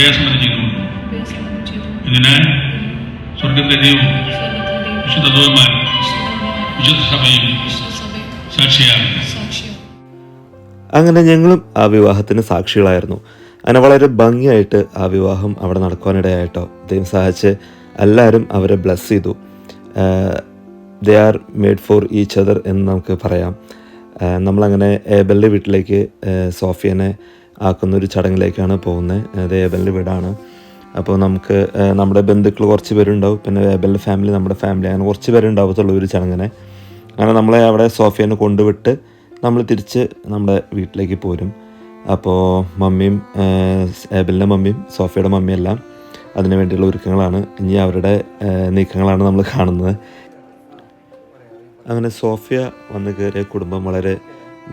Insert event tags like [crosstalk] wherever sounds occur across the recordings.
ഉഭയസമ്മതി ചെയ്തുകൊണ്ട്. ഇതിനാൽ സ്വർഗത്തിലെയും വിശുദ്ധ ദൂതന്മാർ വിശുദ്ധ സഭയും സാക്ഷിയാണ് അങ്ങനെ ഞങ്ങളും ആ വിവാഹത്തിന് സാക്ഷികളായിരുന്നു. അങ്ങനെ വളരെ ഭംഗിയായിട്ട് ആ വിവാഹം അവിടെ നടക്കുവാനിടയായിട്ടോ. ദൈവം സഹായിച്ച് എല്ലാവരും അവരെ ബ്ലസ് ചെയ്തു. They are made for each other എന്ന് നമുക്ക് പറയാം. നമ്മളങ്ങനെ ഏബലിന്റെ വീട്ടിലേക്ക് സോഫിയനെ ആക്കുന്ന ഒരു ചടങ്ങിലേക്കാണ് പോകുന്നത് അത് ഏബലിന്റെ വീടാണ്. അപ്പോൾ നമുക്ക് നമ്മുടെ ബന്ധുക്കൾ കുറച്ച് പേരുണ്ടാവും. പിന്നെ ഏബലിന്റെ ഫാമിലി നമ്മുടെ ഫാമിലി. അങ്ങനെ കുറച്ച് പേരുണ്ടാവത്തുള്ളൂ ഒരു ചടങ്ങിനെ. അങ്ങനെ നമ്മളെ അവിടെ സോഫിയനെ കൊണ്ടുവിട്ട് നമ്മൾ തിരിച്ച് നമ്മുടെ വീട്ടിലേക്ക് പോരും. അപ്പോൾ മമ്മിയും ഏബലിന്റെ മമ്മിയും സോഫിയയുടെ മമ്മിയും എല്ലാം അതിനു വേണ്ടിയുള്ള ഒരുക്കങ്ങളാണ്. ഇനി അവരുടെ നീക്കങ്ങളാണ് നമ്മൾ കാണുന്നത്. അങ്ങനെ സോഫിയ വന്ന് കയറിയ കുടുംബം വളരെ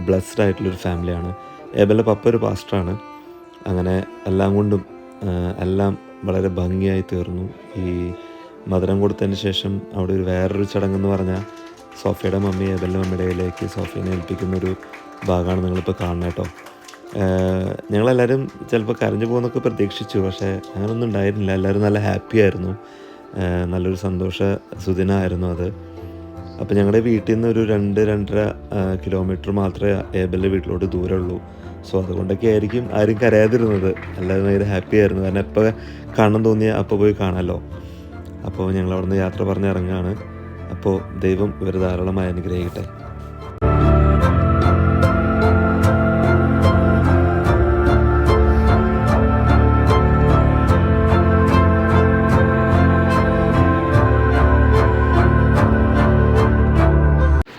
ബ്ലസ്ഡ് ആയിട്ടുള്ളൊരു ഫാമിലിയാണ്. ഏബലിന്റെ പപ്പ ഒരു പാസ്റ്ററാണ്. അങ്ങനെ എല്ലാം കൊണ്ടും എല്ലാം വളരെ ഭംഗിയായി തീർന്നു. ഈ മധുരം കൊടുത്തതിന് ശേഷം അവിടെ ഒരു വേറൊരു ചടങ്ങെന്ന് പറഞ്ഞാൽ സോഫിയയുടെ മമ്മി ഏബലിന്റെ മമ്മിയുടെ കയ്യിലേക്ക് ഏൽപ്പിക്കുന്ന ഒരു ഭാഗമാണ് നിങ്ങളിപ്പോൾ കാണുന്നത് കേട്ടോ. ഞങ്ങളെല്ലാവരും ചിലപ്പോൾ കരഞ്ഞു പോകുന്നൊക്കെ പ്രതീക്ഷിച്ചു പക്ഷേ അങ്ങനെയൊന്നും ഉണ്ടായിരുന്നില്ല. എല്ലാവരും നല്ല ഹാപ്പി ആയിരുന്നു. നല്ലൊരു സന്തോഷ സുദിനമായിരുന്നു അത്. അപ്പോൾ ഞങ്ങളുടെ വീട്ടിൽ നിന്ന് ഒരു രണ്ട് രണ്ടര കിലോമീറ്റർ മാത്രമേ ഏബലിന്റെ വീട്ടിലോട്ട് ദൂരമുള്ളൂ സോ അതുകൊണ്ടൊക്കെ ആയിരിക്കും ആരും കരയാതിരുന്നത്. എല്ലാവരും ഭയങ്കര ഹാപ്പി ആയിരുന്നു. കാരണം എപ്പോൾ കാണാൻ തോന്നിയാൽ അപ്പോൾ പോയി കാണാമല്ലോ അപ്പോൾ ഞങ്ങൾ അവിടുന്ന് യാത്ര പറഞ്ഞ് ഇറങ്ങുകയാണ് അപ്പോൾ ദൈവം ഇവർ ധാരാളമായി അനുഗ്രഹിക്കട്ടെ.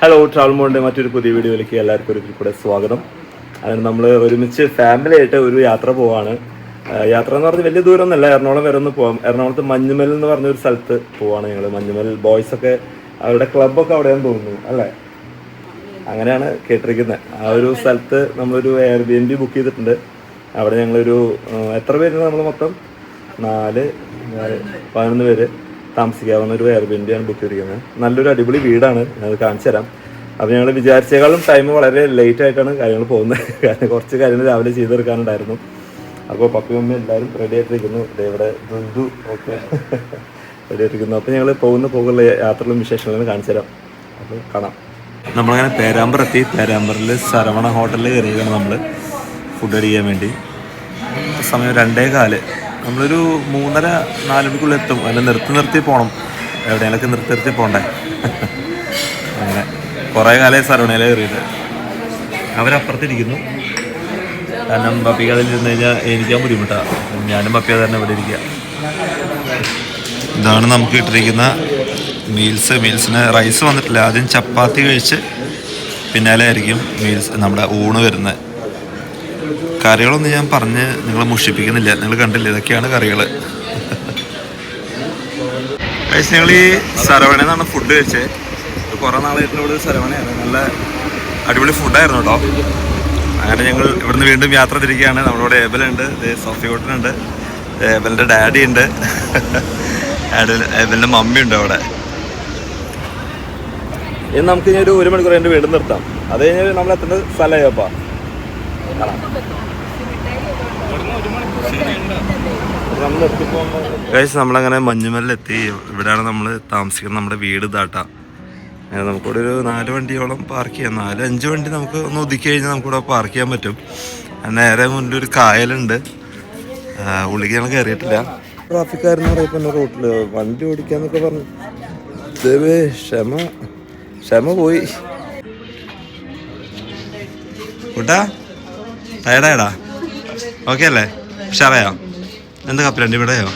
ഹലോ ട്രാവൽ മോണിന്റെ മറ്റൊരു പുതിയ വീഡിയോയിലേക്ക് എല്ലാവർക്കും ഒരിക്കൽ കൂടെ സ്വാഗതം. അതിന് നമ്മൾ ഒരുമിച്ച് ഫാമിലി ആയിട്ട് ഒരു യാത്ര പോവാണ്. യാത്ര എന്ന് പറഞ്ഞാൽ വലിയ ദൂരം ഒന്നല്ല എറണാകുളം വരെ ഒന്ന് പോകാം എറണാകുളത്ത് മഞ്ഞുമൽ എന്ന് പറഞ്ഞ ഒരു സ്ഥലത്ത് പോവാണ് ഞങ്ങൾ മഞ്ഞുമൽ ബോയ്സ് ഒക്കെ അവരുടെ ക്ലബ്ബൊക്കെ അവിടെയാന്ന് തോന്നുന്നു അല്ലേ? അങ്ങനെയാണ് കേട്ടിരിക്കുന്നത്. ആ ഒരു സ്ഥലത്ത് നമ്മളൊരു Airbnb book ചെയ്തിട്ടുണ്ട്. അവിടെ ഞങ്ങളൊരു എത്ര പേരുണ്ട് നമ്മൾ മൊത്തം? നാല് പതിനൊന്ന് പേര്. താമസിക്കാവുന്ന ഒരു എയർ ബി എൻ ബി ആണ് ബുക്ക് ചെയ്തിരിക്കുന്നത്. നല്ലൊരു അടിപൊളി വീടാണ്. ഞാനത് കാണിച്ചു തരാം. അപ്പോൾ ഞങ്ങൾ വിചാരിച്ചേക്കാളും ടൈം വളരെ ലേറ്റ് ആയിട്ടാണ് കാര്യങ്ങൾ പോകുന്നത്. [laughs] കാരണം കുറച്ച് കാര്യങ്ങൾ രാവിലെ ചെയ്തെടുക്കാനുണ്ടായിരുന്നു. അപ്പോൾ പപ്പി മമ്മി എല്ലാവരും റെഡി ആയിട്ടിരിക്കുന്നു. ഇവിടെ ബന്ധു ഒക്കെ [laughs] റെഡി ആയിട്ടിരിക്കുന്നു. അപ്പോൾ ഞങ്ങൾ പോകുന്ന പോകുള്ള യാത്രകളും വിശേഷങ്ങളും കാണിച്ചു തരാം. അപ്പോൾ കാണാം. നമ്മളങ്ങനെ പേരാമ്പ്ര എത്തി. പേരാമ്പ്രയിൽ ശരവണ ഹോട്ടലിൽ കയറിയാണ് നമ്മൾ ഫുഡ് അടിക്കാൻ വേണ്ടി. സമയം രണ്ടേ കാൽ നമ്മളൊരു മൂന്നര നാല് മണിക്കുള്ളിൽ എത്തും. അതിനെ നിർത്തി നിർത്തി പോകണം എവിടെയെങ്കിലൊക്കെ നിർത്തി നിർത്തി പോകണ്ടേ [laughs] അങ്ങനെ. കുറേ കാലമായി സരവണയിൽ കയറിയിട്ട് അവരപ്പുറത്തിരിക്കുന്നു. കാരണം പപ്പി കഥയിൽ ഇരുന്ന് കഴിഞ്ഞാൽ എനിക്കാൻ ബുദ്ധിമുട്ടാണ് ഞാനും പപ്പിയ തന്നെ ഇവിടെ ഇരിക്കുക ഇതാണ് നമുക്ക് ഇട്ടിരിക്കുന്ന മീൽസ്. മീൽസിന് റൈസ് വന്നിട്ടില്ല. ആദ്യം ചപ്പാത്തി കഴിച്ച് പിന്നാലെ ആയിരിക്കും മീൽസ് നമ്മുടെ ഊണ് വരുന്നത്. കറികളൊന്നും ഞാൻ പറഞ്ഞ് നിങ്ങളെ മുഷിപ്പിക്കുന്നില്ല. നിങ്ങൾ കണ്ടില്ല ഇതൊക്കെയാണ് കറികൾ ഞങ്ങൾ ഈ സരവണ എന്നാണ് ഫുഡ് കഴിച്ചത് കുറേ നാളായിട്ട് ഇവിടെ സരവണയാണ്. നല്ല അടിപൊളി ഫുഡായിരുന്നു കേട്ടോ അങ്ങനെ ഞങ്ങൾ ഇവിടുന്ന് വീണ്ടും യാത്ര തിരിക്കുകയാണ്. നമ്മളിവിടെ ഏബലുണ്ട് സോഫി കോട്ടനുണ്ട് ഏബലിന്റെ ഡാഡി ഉണ്ട്. ഏബലിന്റെ മമ്മി ഉണ്ട് അവിടെ. ഇനി നമുക്ക് ഇനി ഒരു ഒരു മണിക്കൂർ എന്റെ വീട് നിർത്താം. അത് കഴിഞ്ഞാൽ നമ്മൾ എത്തുന്ന സ്ഥലമായപ്പാ ഗൈസ് നമ്മളങ്ങനെ മഞ്ഞുമലിലെത്തി. ഇവിടെയാണ് നമ്മൾ താമസിക്കുന്നത് നമ്മുടെ വീട് ഇതാട്ട നമുക്കിവിടെ ഒരു നാല് വണ്ടിയോളം പാർക്ക് ചെയ്യാം. നാല് അഞ്ച് വണ്ടി നമുക്ക് ഒന്ന് ഒതുക്കി കഴിഞ്ഞാൽ നമുക്കിവിടെ പാർക്ക് ചെയ്യാൻ പറ്റും. നേരെ മുന്നിൽ ഒരു കായലുണ്ട്. ഉള്ളിക്ക് ഞങ്ങൾ കയറിയിട്ടില്ല ട്രാഫിക്കാരെന്ന് പറയുമ്പോൾ റോട്ടിൽ വണ്ടി ഓടിക്കാന്നൊക്കെ പറഞ്ഞു. ദേവേ ക്ഷമ. ക്ഷമ പോയി. കൂട്ടാ? ടയർഡായടാ ഓക്കെ അല്ലേ? ഉഷാറായോ? എന്താ കപ്പലണ്ടി ഇവിടെയോ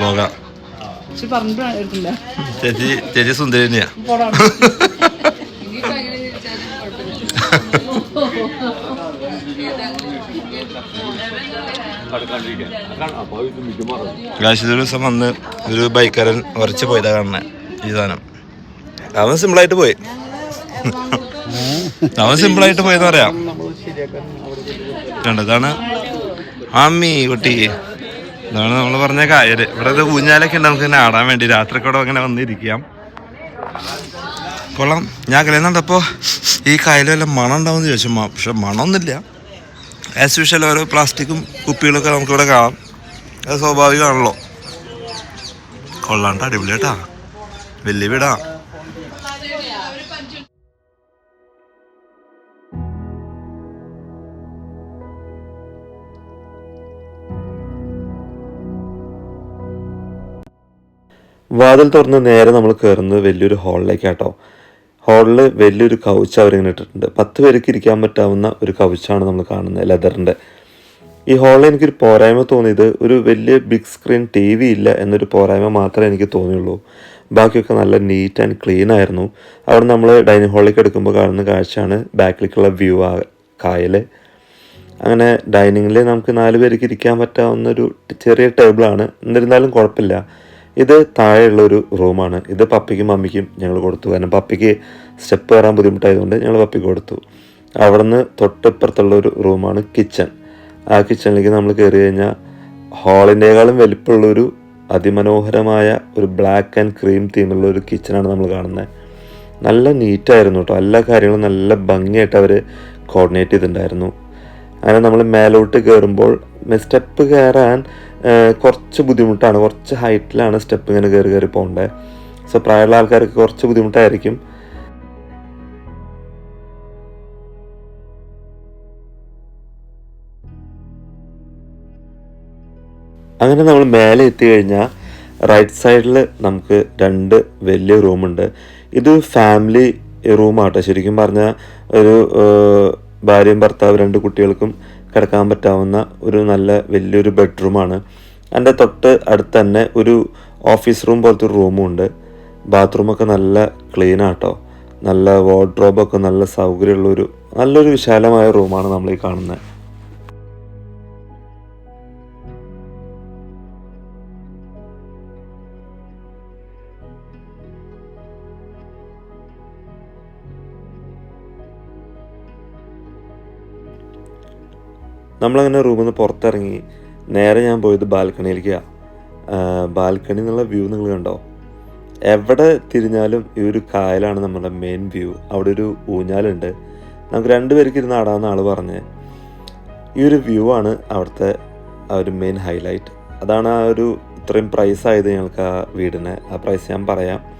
ലോക ചേച്ചി ചേച്ചി സുന്ദരി തന്നെയാ. ദിവസം വന്ന് ഒരു ബൈക്കാരൻ ഉറച്ചു പോയതാ കാണുന്നെ ഈ സാധനം. അവൻ സിമ്പിളായിട്ട് പോയി. അവൻ സിമ്പിളായിട്ട് പോയെന്ന് പറയാം. കണ്ടോ ഇതാണ് ആമ്മി കുട്ടി. ഇതാണ് നമ്മൾ പറഞ്ഞ കായൽ. ഇവിടെ ഊഞ്ഞാലൊക്കെ ഉണ്ട്. നമുക്ക് ആടാൻ വേണ്ടി രാത്രി കൂടെ അങ്ങനെ വന്നിരിക്കാം. കൊള്ളാം. ഞാൻ കളിയുന്നുണ്ടപ്പോ ഈ കായലും വല്ല മണം ഉണ്ടാവും ചോദിച്ചു. പക്ഷെ മണമൊന്നുമില്ല. ആസ് യൂഷ്വൽ ഓരോ പ്ലാസ്റ്റിക്കും കുപ്പികളൊക്കെ നമുക്കിവിടെ കാണാം. അത് സ്വാഭാവികമാണല്ലോ. കൊള്ളാണ്ട അടിപൊളി കേട്ടാ. വലിയ വീടാ. വാതിൽ തുറന്ന് നേരെ നമ്മൾ കയറുന്നത് വലിയൊരു ഹാളിലേക്കാട്ടോ. ഹാളിൽ വലിയൊരു കൗച്ച് അവരിങ്ങനെ ഇട്ടിട്ടുണ്ട്. പത്ത് പേർക്ക് ഇരിക്കാൻ പറ്റാവുന്ന ഒരു കൗച്ചാണ് നമ്മൾ കാണുന്നത് ലെതറിന്റെ ഈ ഹാളിൽ എനിക്കൊരു പോരായ്മ തോന്നിയത് ഒരു വലിയ ബിഗ് സ്ക്രീൻ ടി വി ഇല്ല എന്നൊരു പോരായ്മ മാത്രമേ എനിക്ക് തോന്നിയുള്ളൂ. ബാക്കിയൊക്കെ നല്ല നീറ്റ് ആൻഡ് ക്ലീൻ ആയിരുന്നു. അവിടെ നമ്മൾ ഡൈനിങ് ഹാളിലേക്ക് എടുക്കുമ്പോൾ കാണുന്ന കാഴ്ചയാണ് ബാക്കിലേക്കുള്ള വ്യൂ ആ കായൽ അങ്ങനെ ഡൈനിങ്ങിൽ നമുക്ക് നാല് പേർക്ക് ഇരിക്കാൻ പറ്റാവുന്ന ഒരു ചെറിയ ടേബിളാണ്. എന്നിരുന്നാലും കുഴപ്പമില്ല. ഇത് താഴെയുള്ള ഒരു റൂമാണ്. ഇത് പപ്പിക്കും മമ്മിക്കും ഞങ്ങൾ കൊടുത്തു. കാരണം പപ്പിക്ക് സ്റ്റെപ്പ് കയറാൻ ബുദ്ധിമുട്ടായതുകൊണ്ട് ഞങ്ങൾ പപ്പിക്ക് കൊടുത്തു. അവിടുന്ന് തൊട്ടിപ്പുറത്തുള്ള ഒരു റൂമാണ് കിച്ചൺ. ആ കിച്ചണിലേക്ക് നമ്മൾ കയറി കഴിഞ്ഞാൽ ഹാളിന്റെക്കാളും വലിപ്പമുള്ളൊരു അതിമനോഹരമായ ഒരു ബ്ലാക്ക് ആൻഡ് ക്രീം തീമുള്ള ഒരു കിച്ചണാണ് നമ്മൾ കാണുന്നത്. നല്ല നീറ്റായിരുന്നു കേട്ടോ. എല്ലാ കാര്യങ്ങളും നല്ല ഭംഗിയായിട്ട് അവർ കോർഡിനേറ്റ് ചെയ്തിട്ടുണ്ടായിരുന്നു. അങ്ങനെ നമ്മൾ മേലോട്ട് കയറുമ്പോൾ സ്റ്റെപ്പ് കയറാൻ കുറച്ച് ബുദ്ധിമുട്ടാണ്. കുറച്ച് ഹൈറ്റിലാണ് സ്റ്റെപ്പ് ഇങ്ങനെ കയറി കയറി പോകേണ്ടത് സോ പ്രായമുള്ള ആൾക്കാർക്ക് കുറച്ച് ബുദ്ധിമുട്ടായിരിക്കും. അങ്ങനെ നമ്മൾ മേലെ എത്തി കഴിഞ്ഞാൽ റൈറ്റ് സൈഡിൽ നമുക്ക് രണ്ട് വലിയ റൂമുണ്ട്. ഇത് ഫാമിലി റൂമാട്ടോ. ശരിക്കും പറഞ്ഞാൽ ഒരു ഭാര്യയും ഭർത്താവ് രണ്ട് കുട്ടികൾക്കും കിടക്കാൻ പറ്റാവുന്ന ഒരു നല്ല വലിയൊരു ബെഡ്റൂമാണ്. എന്റെ തൊട്ട് അടുത്ത് തന്നെ ഒരു ഓഫീസ് റൂം പോലത്തെ ഒരു റൂമും ഉണ്ട്. ബാത്റൂമൊക്കെ നല്ല ക്ലീൻ ആട്ടോ. നല്ല വാർഡ്രോബൊക്കെ നല്ല സൗകര്യമുള്ളൊരു നല്ലൊരു വിശാലമായ റൂമാണ് നമ്മൾ ഈ കാണുന്നത് നമ്മളങ്ങനെ റൂമിൽ നിന്ന് പുറത്തിറങ്ങി നേരെ ഞാൻ പോയത് ബാൽക്കണിയിലേക്കാണ് ബാൽക്കണി എന്നുള്ള വ്യൂ നിങ്ങൾ കണ്ടോ? എവിടെ തിരിഞ്ഞാലും ഈ ഒരു കായലാണ് നമ്മുടെ മെയിൻ വ്യൂ അവിടെ ഒരു ഊഞ്ഞാലുണ്ട്. നമുക്ക് രണ്ടുപേർക്ക് ഇരുന്ന് ആടാമെന്ന് ആൾ പറഞ്ഞ്. ഈ ഒരു വ്യൂ ആണ് അവിടുത്തെ ആ ഒരു മെയിൻ ഹൈലൈറ്റ് അതാണ് ആ ഒരു ഇത്രയും പ്രൈസ് ആയത് ഞങ്ങൾക്ക് ആ വീടിന്. ആ പ്രൈസ് ഞാൻ പറയാം.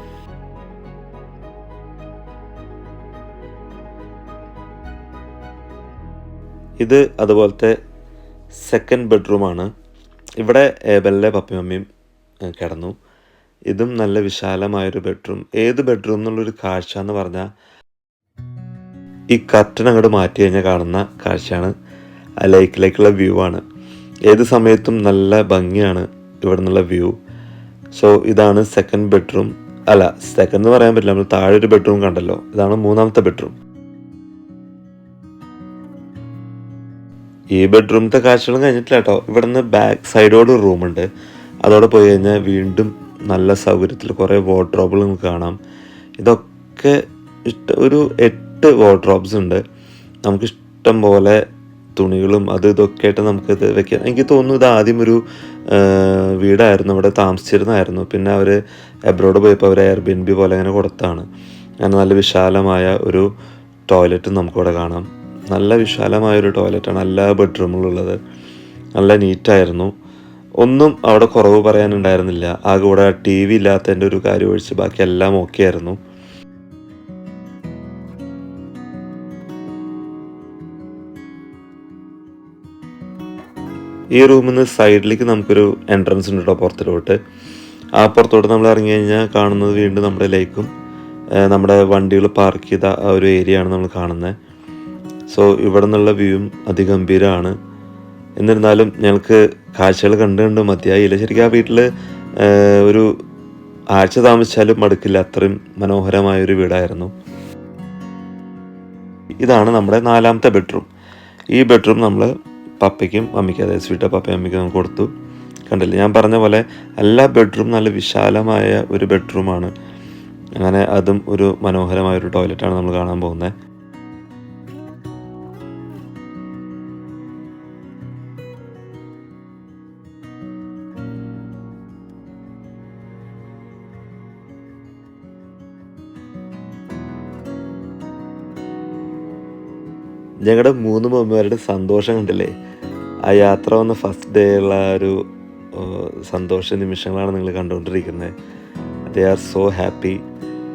ഇത് അതുപോലത്തെ സെക്കൻഡ് ബെഡ്റൂമാണ് ഇവിടെ ഏബലിലെ പപ്പയും മമ്മിയും കിടന്നു. ഇതും നല്ല വിശാലമായൊരു ബെഡ്റൂം ഏത് ബെഡ്റൂം എന്നുള്ളൊരു കാഴ്ച എന്ന് പറഞ്ഞാൽ ഈ കർട്ടൻ അങ്ങോട്ട് മാറ്റി കഴിഞ്ഞാൽ കാണുന്ന കാഴ്ചയാണ്. ലേക്കിലേക്കുള്ള വ്യൂ ആണ്. ഏത് സമയത്തും നല്ല ഭംഗിയാണ് ഇവിടെ നിന്നുള്ള വ്യൂ സോ ഇതാണ് സെക്കൻഡ് ബെഡ്റൂം അല്ല സെക്കൻഡ് എന്ന് പറയാൻ പറ്റില്ല. നമ്മൾ താഴെ ഒരു ബെഡ്റൂം കണ്ടല്ലോ. ഇതാണ് മൂന്നാമത്തെ ബെഡ്റൂം ഈ ബെഡ്റൂമത്തെ കാഴ്ചകളും കഴിഞ്ഞിട്ടില്ല കേട്ടോ. ഇവിടെ നിന്ന് ബാക്ക് സൈഡോട് റൂമുണ്ട് അതോടെ പോയി കഴിഞ്ഞാൽ വീണ്ടും നല്ല സൗകര്യത്തിൽ കുറേ വാർഡ്രോബുകൾ നമുക്ക് കാണാം. ഇതൊക്കെ ഇഷ്ട ഒരു എട്ട് വാർഡ്രോബ്സ് ഉണ്ട്. നമുക്ക് ഇഷ്ടം പോലെ തുണികളും അത് ഇതൊക്കെ ആയിട്ട് നമുക്കിത് വെക്കാം. എനിക്ക് തോന്നുന്നു ഇത് ആദ്യം ഒരു വീടായിരുന്നു. അവിടെ താമസിച്ചിരുന്നായിരുന്നു. പിന്നെ അവർ എബ്രോഡ് പോയപ്പോൾ അവർ എയർ ബി പോലെ അങ്ങനെ കൊടുത്താണ്. അങ്ങനെ നല്ല വിശാലമായ ഒരു ടോയ്ലറ്റും നമുക്കിവിടെ കാണാം. നല്ല വിശാലമായൊരു ടോയ്ലറ്റാണ് എല്ലാ ബെഡ്റൂമിലുള്ളത് നല്ല നീറ്റായിരുന്നു. ഒന്നും അവിടെ കുറവ് പറയാനുണ്ടായിരുന്നില്ല. ആകെ ഇവിടെ ടി വി ഇല്ലാത്തതിന്റെ ഒരു കാര്യം ഒഴിച്ച് ബാക്കി എല്ലാം ഓക്കെ ആയിരുന്നു. ഈ റൂമിൽ നിന്ന് സൈഡിലേക്ക് നമുക്കൊരു എൻട്രൻസ് ഉണ്ട് കേട്ടോ പുറത്തിലോട്ട്. ആ പുറത്തോട്ട് നമ്മൾ ഇറങ്ങി കഴിഞ്ഞാൽ കാണുന്നത് വീണ്ടും നമ്മുടെ ലേക്കും നമ്മുടെ വണ്ടികൾ പാർക്ക് ചെയ്ത ആ ഒരു ഏരിയയാണ് നമ്മൾ കാണുന്നത്. സോ ഇവിടെ നിന്നുള്ള വ്യൂവും അതിഗംഭീരമാണ് എന്നിരുന്നാലും ഞങ്ങൾക്ക് കാഴ്ചകൾ കണ്ട് കണ്ട് മതിയായില്ല. ശരിക്കും ആ വീട്ടിൽ ഒരു ആഴ്ച താമസിച്ചാലും മടുക്കില്ല. അത്രയും മനോഹരമായൊരു വീടായിരുന്നു. ഇതാണ് നമ്മുടെ നാലാമത്തെ ബെഡ്റൂം. ഈ ബെഡ്റൂം നമ്മൾ പപ്പയ്ക്കും അമ്മയ്ക്കും അതായത് സ്വീറ്റ പപ്പയും അമ്മയ്ക്കും നമുക്ക് കൊടുത്തു. കണ്ടില്ല? ഞാൻ പറഞ്ഞ പോലെ എല്ലാ ബെഡ്റൂം നല്ല വിശാലമായ ഒരു ബെഡ്റൂമാണ്. അങ്ങനെ അതും ഒരു മനോഹരമായൊരു ടോയ്ലറ്റാണ് നമ്മൾ കാണാൻ പോകുന്നത്. ഞങ്ങളുടെ മൂന്ന് മമ്മമാരുടെ സന്തോഷം കണ്ടില്ലേ? ആ യാത്ര വന്ന ഫസ്റ്റ് ഡേ ഉള്ള ഒരു സന്തോഷ നിമിഷങ്ങളാണ് നിങ്ങൾ കണ്ടുകൊണ്ടിരിക്കുന്നത് ദേ ആർ സോ ഹാപ്പി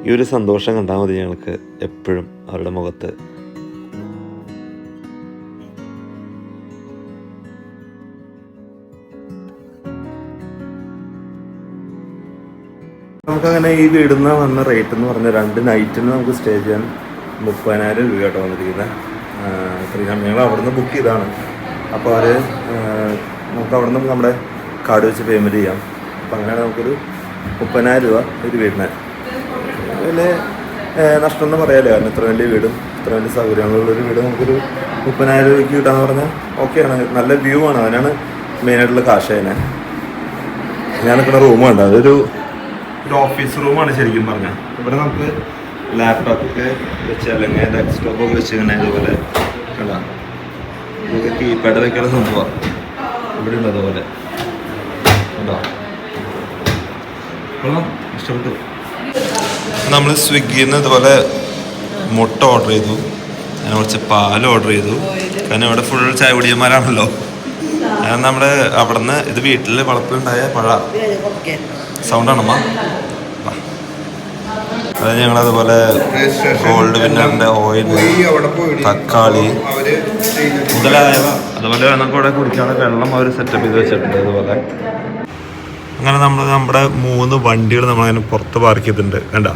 ഈ ഒരു സന്തോഷം കണ്ടാൽ മതി ഞങ്ങൾക്ക് എപ്പോഴും അവരുടെ മുഖത്ത്. നമുക്കങ്ങനെ ഈ വീടിന്ന് വന്ന റേറ്റ് എന്ന് പറഞ്ഞാൽ രണ്ട് നൈറ്റിന് നമുക്ക് സ്റ്റേ ചെയ്യാൻ മുപ്പതിനായിരം രൂപ കേട്ടോ വന്നിരിക്കുന്നത് ശ്രീരാം ഞങ്ങൾ അവിടുന്ന് ബുക്ക് ചെയ്താണ്. അപ്പോൾ അവർ നമുക്ക് അവിടുന്ന് നമ്മുടെ കാർഡ് വെച്ച് പേയ്മെന്റ് ചെയ്യാം. അപ്പോൾ അങ്ങനെയാണ് നമുക്കൊരു മുപ്പതിനായിരം രൂപ ഒരു വീടിന്. പിന്നെ നഷ്ടം എന്ന് പറയാലോ. കാരണം ഇത്ര വലിയ വീടും ഇത്ര വലിയ സൗകര്യങ്ങളുള്ളൊരു വീട് നമുക്കൊരു മുപ്പതിനായിരം രൂപയ്ക്ക് കിട്ടാന്ന് പറഞ്ഞാൽ ഓക്കെയാണ് നല്ല വ്യൂ ആണ്. അതിനാണ് മെയിനായിട്ടുള്ള കാശ് അതിനെ ഞാൻ നിൽക്കുന്ന റൂം ഉണ്ട് അതൊരു ഒരു ഓഫീസ് റൂമാണ് ശരിക്കും പറഞ്ഞാൽ. ഇവിടെ നമുക്ക് ലാപ്ടോപ്പ് ഒക്കെ വെച്ച് അല്ലെങ്കിൽ ഡെസ്ക്ടോപ്പ് ഒക്കെ വെച്ച് ഇങ്ങനെ ഇതുപോലെ കണ്ടാ നമുക്ക് കീപാഡ് വെക്കണ സംഭവം. ഇവിടെ ഉണ്ട് അതുപോലെ കണ്ടോ ഇഷ്ടപ്പെട്ടു. നമ്മൾ സ്വിഗ്ഗിയിൽ നിന്ന് ഇതുപോലെ മുട്ട ഓർഡർ ചെയ്തു. ഞാൻ കുറച്ച് പാൽ ഓർഡർ ചെയ്തു. കാരണം ഇവിടെ ഫുൾ ചായ കുടിയന്മാരാണല്ലോ കാരണം നമ്മുടെ അവിടെ നിന്ന് ഇത് വീട്ടിൽ വളപ്പിലുണ്ടായ പഴ. സൗണ്ടാണമ്മ അത് ഞങ്ങൾ അതുപോലെ ഗോൾഡ് വിന്നറിന്റെ ഓയിൽ തക്കാളി. മുതലായവ. അതുപോലെ വേണം കൂടെ കുടിക്കാനുള്ള വെള്ളം അവർ സെറ്റപ്പ് ചെയ്ത് വെച്ചിട്ടുണ്ട് അതുപോലെ. അങ്ങനെ നമ്മൾ നമ്മുടെ മൂന്ന് വണ്ടികൾ നമ്മളതിന് പുറത്ത് പാർക്ക് ചെയ്തിട്ടുണ്ട്. കണ്ട?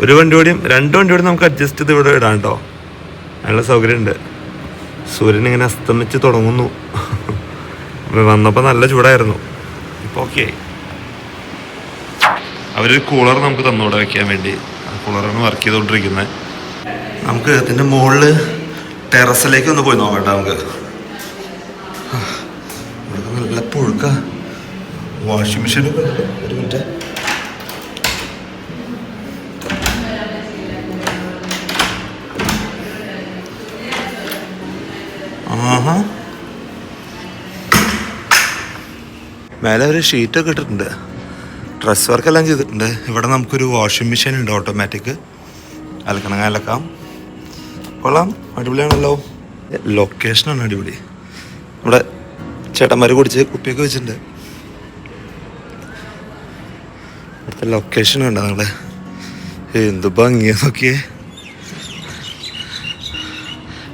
ഒരു വണ്ടി കൂടിയും രണ്ട് വണ്ടി കൂടി നമുക്ക് അഡ്ജസ്റ്റ് ചെയ്ത് ഇവിടെ ഇടാം കേട്ടോ. നല്ല സൗകര്യമുണ്ട്. സൂര്യൻ ഇങ്ങനെ അസ്തമിച്ച് തുടങ്ങുന്നു. [laughs] വന്നപ്പോൾ നല്ല ചൂടായിരുന്നു. ഇപ്പോൾ ഓക്കെ അവരൊരു കൂളർ നമുക്ക് തന്നൂടെ വെക്കാൻ വേണ്ടി. ആ കൂളറാണ് വർക്ക് ചെയ്തുകൊണ്ടിരിക്കുന്നത് നമുക്ക് ഇതിന്റെ മുകളിൽ ടെറസിലേക്ക് ഒന്ന് പോയി നോക്കട്ടെ നമുക്ക്. നല്ല പുഴുക്ക. വാഷിംഗ് മെഷീൻ ഒരു മിനിറ്റ് മേലെ ഒരു ഷീറ്റൊക്കെ ഇട്ടിട്ടുണ്ട്. ഡ്രസ് വർക്കെല്ലാം ചെയ്തിട്ടുണ്ട്. ഇവിടെ നമുക്കൊരു വാഷിംഗ് മെഷീൻ ഉണ്ട് ഓട്ടോമാറ്റിക് അലക്കണമെങ്കിൽ അലക്കാം കൊള്ളാം. അടിപൊളിയാണല്ലോ. ലൊക്കേഷനാണ് അടിപൊളി. ഇവിടെ ചേട്ടന്മാർ കുടിച്ച് കുപ്പിയൊക്കെ വെച്ചിട്ടുണ്ട്. ഇവിടുത്തെ ലൊക്കേഷൻ ഉണ്ട് നിങ്ങളെ? എന്ത് ഭംഗിയാ നോക്കിയേ.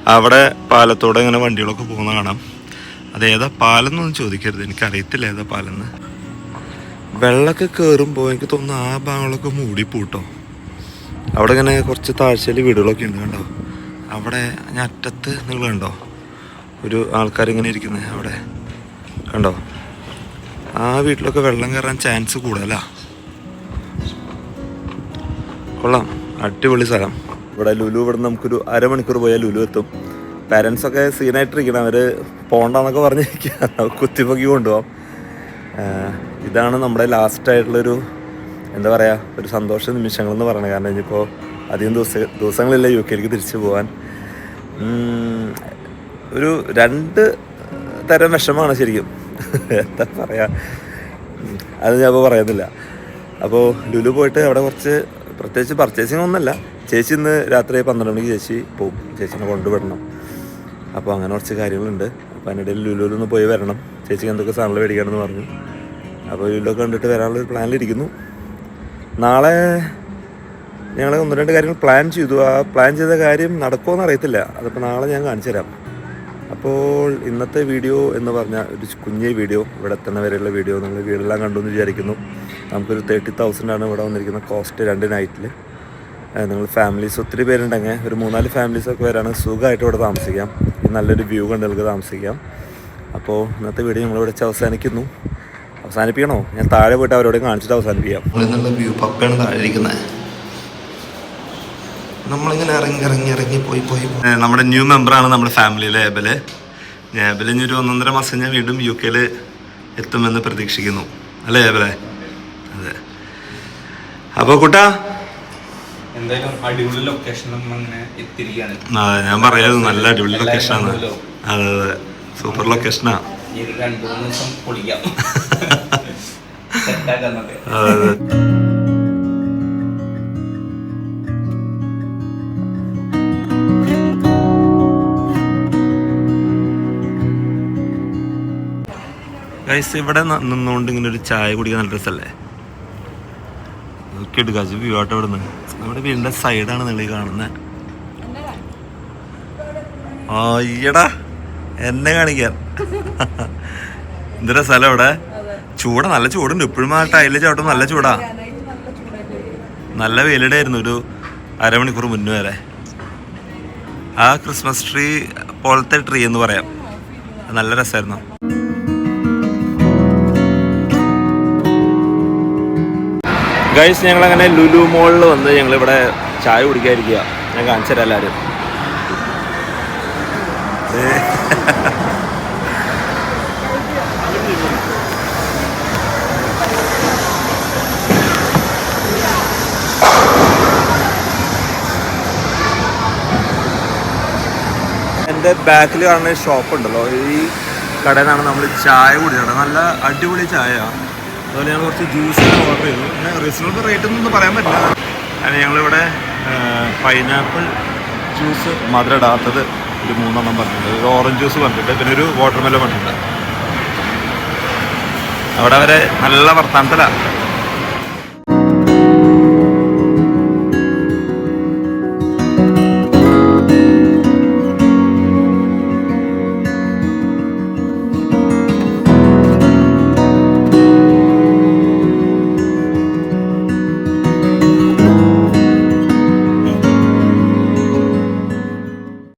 അവിടെ പാലത്തോടെ ഇങ്ങനെ വണ്ടികളൊക്കെ പോകുന്ന കാണാം. അതേതാ പാലെന്നൊന്നും ചോദിക്കരുത്. എനിക്കറിയത്തില്ല ഏതാ പാലെന്ന്. വെള്ളമൊക്കെ കയറുമ്പോൾ എനിക്ക് തോന്നുന്നു ആ ഭാഗങ്ങളൊക്കെ മൂടി പൂട്ടോ അവിടെ ഇങ്ങനെ കുറച്ച് താഴ്ചയിൽ വീടുകളൊക്കെ ഉണ്ട് കണ്ടോ? അവിടെ ഞാൻ അറ്റത്ത് നിങ്ങൾ കണ്ടോ? ഒരു ആൾക്കാരിങ്ങനെ ഇരിക്കുന്നത് അവിടെ. കണ്ടോ? ആ വീട്ടിലൊക്കെ വെള്ളം കയറാൻ ചാൻസ് കൂടുതലാ. കൊള്ളാം. അടിപൊളി സ്ഥലം. ഇവിടെ ലുലു ഇവിടെ നമുക്കൊരു അരമണിക്കൂർ പോയാൽ ലുലു എത്തും. പാരൻസൊക്കെ സീനായിട്ടിരിക്കണം അവർ പോണ്ടെന്നൊക്കെ പറഞ്ഞിരിക്കുക കുത്തിപ്പൊക്കി കൊണ്ടുപോകാം ഇതാണ് നമ്മുടെ ലാസ്റ്റ് ആയിട്ടുള്ളൊരു എന്താ പറയുക ഒരു സന്തോഷ നിമിഷങ്ങൾ എന്ന് പറയുന്നത്. കാരണം ഇനിയിപ്പോൾ അധികം ദിവസ ദിവസങ്ങളില്ല യു കെയിലേക്ക് തിരിച്ചു പോകാൻ ഒരു രണ്ട് തരം വിഷമാണ് ശരിക്കും. എന്താ പറയുക അത് ഞാൻ ഇപ്പോൾ പറയുന്നില്ല. അപ്പോൾ ലുലു പോയിട്ട് അവിടെ കുറച്ച് പ്രത്യേകിച്ച് പർച്ചേസിങ് ഒന്നുമല്ല. ചേച്ചി ഇന്ന് രാത്രി പന്ത്രണ്ട് മണിക്ക് ചേച്ചി പോകും ചേച്ചിനെ കൊണ്ടുവിടണം. അപ്പോൾ അങ്ങനെ കുറച്ച് കാര്യങ്ങളുണ്ട്. അതിനിടയിൽ ലുലുവിലൊന്ന് പോയി വരണം. ചേച്ചിക്ക് എന്തൊക്കെ സാധനങ്ങൾ മേടിക്കണമെന്ന് പറഞ്ഞു. അപ്പോൾ ലുലുവൊക്കെ കണ്ടിട്ട് വരാനുള്ള ഒരു പ്ലാനിലിരിക്കുന്നു നാളെ ഞങ്ങൾ ഒന്ന് രണ്ട് കാര്യങ്ങൾ പ്ലാൻ ചെയ്തു. ആ പ്ലാൻ ചെയ്ത കാര്യം നടക്കുമോ അറിയത്തില്ല. അതിപ്പോൾ നാളെ ഞാൻ കാണിച്ചു തരാം. അപ്പോൾ ഇന്നത്തെ വീഡിയോ എന്ന് പറഞ്ഞാൽ ഒരു കുഞ്ഞേ വീഡിയോ. ഇവിടെ തന്നെ വരെയുള്ള വീഡിയോ നിങ്ങൾ വീടെല്ലാം കണ്ടു എന്ന് വിചാരിക്കുന്നു. നമുക്കൊരു തേർട്ടി തൗസൻഡ് ആണ് ഇവിടെ വന്നിരിക്കുന്ന കോസ്റ്റ് രണ്ട് നൈറ്റിൽ നിങ്ങൾ ഫാമിലീസ് ഒത്തിരി പേരുണ്ടെങ്കിൽ ഒരു മൂന്നാൽ ഫാമിലീസൊക്കെ വരാണെങ്കിൽ സുഖമായിട്ട് ഇവിടെ താമസിക്കാം. നല്ലൊരു വ്യൂ കണ്ട് നിങ്ങൾക്ക് താമസിക്കാം. അപ്പോൾ ഇന്നത്തെ വീഡിയോ നമ്മളിവിടെ വെച്ച് അവസാനിക്കുന്നു. അവസാനിപ്പിക്കണോ? ഞാൻ താഴെ പോയിട്ട് അവരോട് കാണിച്ചിട്ട് അവസാനിപ്പിക്കാം. നല്ല വ്യൂ പപ്പയാണ് താഴെ ഇരിക്കുന്നത് നമ്മളിങ്ങനെ ഇറങ്ങി ഇറങ്ങി ഇറങ്ങി പോയി പോയി പോയി. നമ്മുടെ ന്യൂ മെമ്പറാണ് നമ്മുടെ ഫാമിലിയിലെ ഏബൽ. ഏബൽ ഇനി ഒരു ഒന്നൊന്നര മാസം ഞാൻ വീണ്ടും യു കെയിൽ എത്തുമെന്ന് പ്രതീക്ഷിക്കുന്നു. അല്ലേ ഏബലെ? അതെ. അപ്പോൾ കുട്ടാ എന്തായാലും അടിപൊളി ലൊക്കേഷൻ ഞാൻ പറയാതെ നല്ല അടിപൊളി ലൊക്കേഷനാണ് അതെ അതെ. സൂപ്പർ ലൊക്കേഷൻ രണ്ടു ഇവിടെ നിന്നുകൊണ്ട് ഇങ്ങനെ ഒരു ചായ കുടിക്കാൻ നല്ല രസമല്ലേ നോക്കിയിട്ട് ഗജ വ്യൂ ആട്ടോ ഇവിടെ നിന്ന് നമ്മുടെ വീടിന്റെ സൈഡാണ് നിങ്ങൾ ഈ കാണുന്നത് അയ്യടാ എന്നെ കാണിക്കാൻ. എന്തൊരു സ്ഥലം ഇവിടെ ചൂടാ നല്ല ചൂടുണ്ട്. ഇപ്പോഴും ആ ടൈലിൽ ചവിട്ടം നല്ല ചൂടാ. നല്ല വെയിലടെ ആയിരുന്നു ഒരു അരമണിക്കൂർ മുന്നേ വരെ. ആ ക്രിസ്മസ് ട്രീ പോലത്തെ ട്രീ എന്ന് പറയാം. നല്ല രസമായിരുന്നു. ഗൈസ് ഞങ്ങൾ അങ്ങനെ ലുലു മോളിൽ വന്ന് ഞങ്ങൾ ഇവിടെ ചായ കുടിക്കാതിരിക്കുക. ഞാൻ കാണിച്ചു എല്ലാവരും. എന്റെ ബാക്കിൽ കാണുന്ന ഷോപ്പ് ഉണ്ടല്ലോ. ഈ കടയിൽ നിന്നാണ് നമ്മൾ ചായ കുടിച്ചത് നല്ല അടിപൊളി ചായ. അതുപോലെ ഞങ്ങൾ കുറച്ച് ജ്യൂസ് ഓർഡർ ചെയ്തു. പിന്നെ റീസണബിൾ റേറ്റ് ഒന്നും പറയാൻ പറ്റില്ല. അങ്ങനെ ഞങ്ങളിവിടെ പൈനാപ്പിൾ ജ്യൂസ് മധുരം ഇടാത്തത് ഒരു മൂന്നെണ്ണം പറഞ്ഞിട്ടുണ്ട്. ഒരു ഓറഞ്ച് ജ്യൂസ് പറഞ്ഞിട്ടുണ്ട്. പിന്നെ ഒരു വാട്ടർമെല്ലോ പറഞ്ഞിട്ടുണ്ട്. അവിടെ വരെ നല്ല വർത്താനത്തിലാണ്